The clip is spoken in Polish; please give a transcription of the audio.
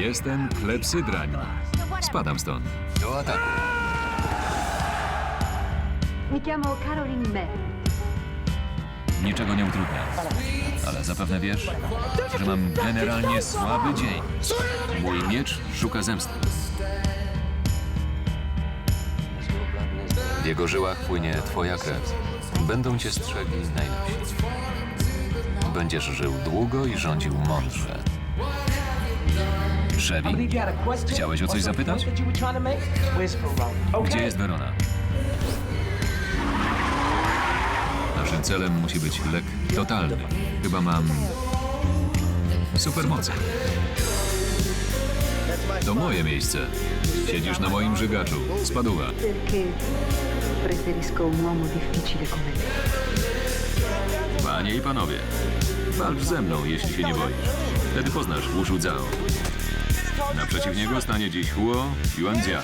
Jestem klepsydrań. Spadam stąd. Do ataku. Mi chiamo Caroline May. Niczego nie utrudnia. Ale zapewne wiesz, że mam generalnie słaby dzień. Mój miecz szuka zemsty. W jego żyłach płynie twoja krew. Będą cię strzegli najlepsi. Będziesz żył długo i rządził mądrze. Shelly, Chciałeś o coś zapytać? gdzie jest Verona? Naszym celem musi być lek totalny. Chyba mam supermoce. To moje miejsce. Siedzisz na moim żygaczu. Me. Panie i panowie, walcz ze mną, jeśli się nie boisz. Wtedy poznasz Wushu Zhao. Naprzeciw niego stanie dziś Huo Yuanjia.